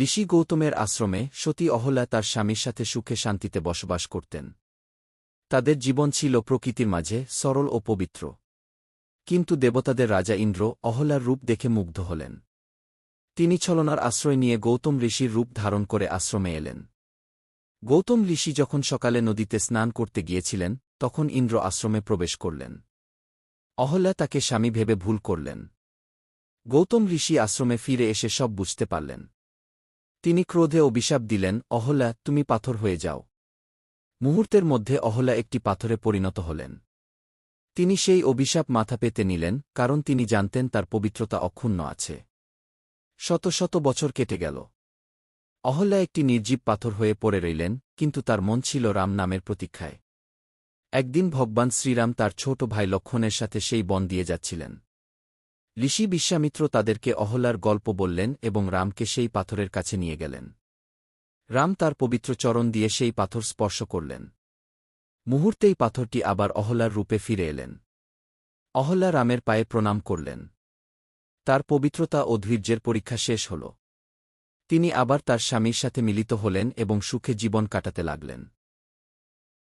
ঋষি গৌতমের আশ্রমে সতী অহলা তার স্বামীর সাথে সুখে শান্তিতে বসবাস করতেন। তাদের জীবন ছিল প্রকৃতির মাঝে সরল ও পবিত্র। কিন্তু দেবতাদের রাজা ইন্দ্র অহলার রূপ দেখে মুগ্ধ হলেন। তিনি ছলনার আশ্রয় নিয়ে গৌতম ঋষির রূপ ধারণ করে আশ্রমে এলেন। গৌতম ঋষি যখন সকালে নদীতে স্নান করতে গিয়েছিলেন, তখন ইন্দ্র আশ্রমে প্রবেশ করলেন। অহল্যা তাকে স্বামী ভেবে ভুল করলেন। গৌতম ঋষি আশ্রমে ফিরে এসে সব বুঝতে পারলেন। তিনি ক্রোধে অভিশাপ দিলেন, অহলা, তুমি পাথর হয়ে যাও। মুহূর্তের মধ্যে অহলা একটি পাথরে পরিণত হলেন। তিনি সেই অভিশাপ মাথা পেতে নিলেন, কারণ তিনি জানতেন তার পবিত্রতা অক্ষুণ্ণ আছে। শত শত বছর কেটে গেল। অহল্যা একটি নির্জীব পাথর হয়ে পড়ে রইলেন, কিন্তু তার মন ছিল রাম নামের প্রতীক্ষায়। একদিন ভগবান শ্রীরাম তার ছোট ভাই লক্ষণের সাথে সেই বন দিয়ে যাচ্ছিলেন। ঋষি বিশ্বামিত্র তাদেরকে অহলার গল্প বললেন এবং রামকে সেই পাথরের কাছে নিয়ে গেলেন। রাম তার পবিত্র চরণ দিয়ে সেই পাথর স্পর্শ করলেন। মুহূর্তেই পাথরটি আবার অহলার রূপে ফিরে এলেন। অহল্লা রামের পায়ে প্রণাম করলেন। তার পবিত্রতা ও ধৈর্যের পরীক্ষা শেষ হল। তিনি আবার তার স্বামীর সাথে মিলিত হলেন এবং সুখে জীবন কাটাতে লাগলেন।